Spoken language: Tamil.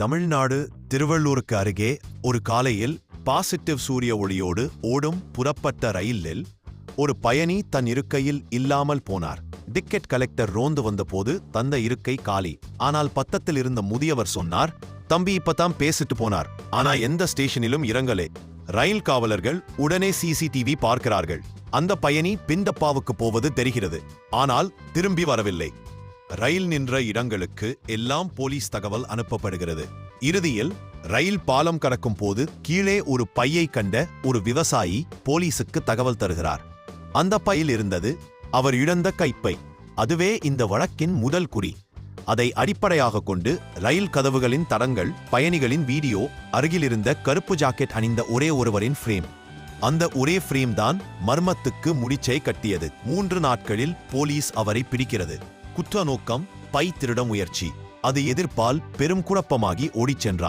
தமிழ்நாடு திருவள்ளூருக்கு அருகே ஒரு காலையில் பாசிட்டிவ் சூரிய ஒளியோடு ஓடும் புறப்பட்ட ரயிலில் ஒரு பயணி தன் இருக்கையில் இல்லாமல் போனார். டிக்கெட் கலெக்டர் ரோந்து வந்தபோது தந்த இருக்கை காலி. ஆனால் பத்தத்தில் இருந்த முதியவர் சொன்னார் தம்பி இப்பதான் பேசிட்டு போனார். ஆனா எந்த ஸ்டேஷனிலும் இறங்கலே. ரயில் காவலர்கள் உடனே சிசிடிவி பார்க்கிறார்கள். அந்த பயணி பிந்தப்பாவுக்கு போவது தெரிகிறது. ஆனால் திரும்பி வரவில்லை. ரயில் நின்ற இடங்களுக்கு எல்லாம் போலீஸ் தகவல் அனுப்பப்படுகிறது. இறுதியில் ரயில் பாலம் கடக்கும் போது கீழே ஒரு பையை கண்ட ஒரு விவசாயி போலீசுக்கு தகவல் தருகிறார். அந்த பையில் இருந்தது அவர் இழந்த கைப்பை. அதுவே இந்த வழக்கின் முதல் குறி. அதை அடிப்படையாக கொண்டு ரயில் கதவுகளின் தடங்கள் பயணிகளின் வீடியோ அருகிலிருந்த கருப்பு ஜாக்கெட் அணிந்த ஒரே ஒருவரின் ஃப்ரேம். அந்த ஒரே ஃப்ரேம் தான் மர்மத்துக்கு முடிச்சை கட்டியது. மூன்று நாட்களில் போலீஸ் அவரை பிடிக்கிறது. குற்ற நோக்கம் பை திருட முயற்சி. அது எதிர்ப்பால் பெரும் குழப்பமாகி ஓடிச் சென்றான்.